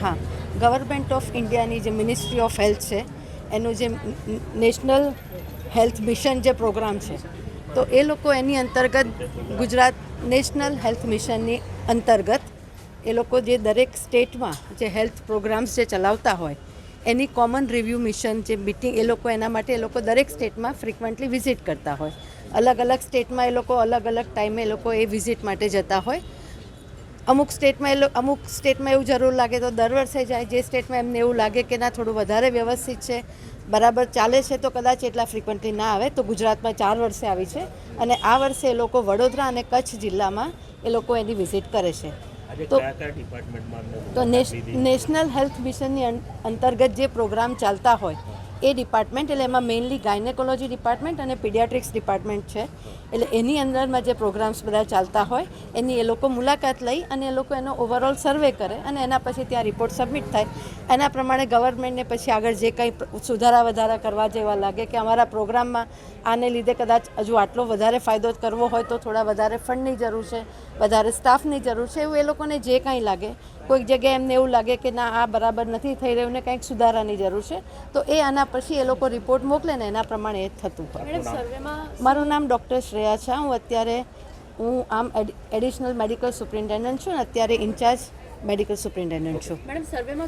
હા. Government of ઇન્ડિયાની જે મિનિસ્ટ્રી ઓફ હેલ્થ છે, એનું જે નેશનલ હેલ્થ મિશન જે પ્રોગ્રામ છે, તો એ લોકો એની અંતર્ગત ગુજરાત નેશનલ હેલ્થ મિશનની અંતર્ગત એ લોકો જે દરેક સ્ટેટમાં જે હેલ્થ પ્રોગ્રામ્સ જે ચલાવતા હોય, એની કોમન રિવ્યૂ મિશન જે મિટિંગ, એ લોકો એના માટે એ લોકો દરેક સ્ટેટમાં ફ્રિકવન્ટલી વિઝિટ કરતા હોય. અલગ અલગ સ્ટેટમાં એ લોકો અલગ અલગ ટાઈમે એ લોકો એ વિઝિટ માટે જતા હોય. અમુક સ્ટેટમાં એ અમુક સ્ટેટમાં એવું જરૂર લાગે તો દર વર્ષે જાય. જે સ્ટેટમાં એમને એવું લાગે કે ના થોડું વધારે વ્યવસ્થિત છે બરાબર ચાલે છે તો કદાચ એટલા ફ્રિકવન્ટલી ના આવે. તો ગુજરાતમાં ચાર વર્ષે આવી છે અને આ વર્ષે એ લોકો વડોદરા અને કચ્છ જિલ્લામાં એ લોકો એની વિઝિટ કરે છે. તો- તો નેશ- નેશનલ હેલ્થ મિશનની અંતર્ગત જે પ્રોગ્રામ ચાલતા હોય એ ડિપાર્ટમેન્ટ, એટલે એમાં મેઇનલી ગાયનેકોલોજી ડિપાર્ટમેન્ટ અને પીડિયાટ્રિક્સ ડિપાર્ટમેન્ટ છે. એટલે એની અંદરમાં જે પ્રોગ્રામ્સ બધા ચાલતા હોય, એની એ લોકો મુલાકાત લઈ અને એ લોકો એનો ઓવરઓલ સર્વે કરે અને એના પછી ત્યાં રિપોર્ટ સબમિટ થાય. એના પ્રમાણે ગવર્મેન્ટને પછી આગળ જે કંઈ સુધારા વધારા કરવા જેવા લાગે કે અમારા પ્રોગ્રામમાં આને લીધે કદાચ હજુ આટલો વધારે ફાયદો કરવો હોય તો થોડા વધારે ફંડની જરૂર છે, વધારે સ્ટાફની જરૂર છે, એવું એ લોકોને જે કાંઈ લાગે. કોઈક જગ્યાએ એમને એવું લાગે કે ના, આ બરાબર નથી થઈ રહ્યું ને કંઈક સુધારાની જરૂર છે. તો એ આના પછી એ લોકો રિપોર્ટ મોકલે ને એના પ્રમાણે એ થતું હોય. મારું નામ ડૉક્ટર શ્રેયા છે. હું અત્યારે હું આમ એડિશનલ મેડિકલ સુપ્રિન્ટેન્ડન્ટ છું અને અત્યારે ઇન્ચાર્જ મેડિકલ સુપ્રિન્ટેન્ડન્ટ છું. મેડમ સર્વેમાં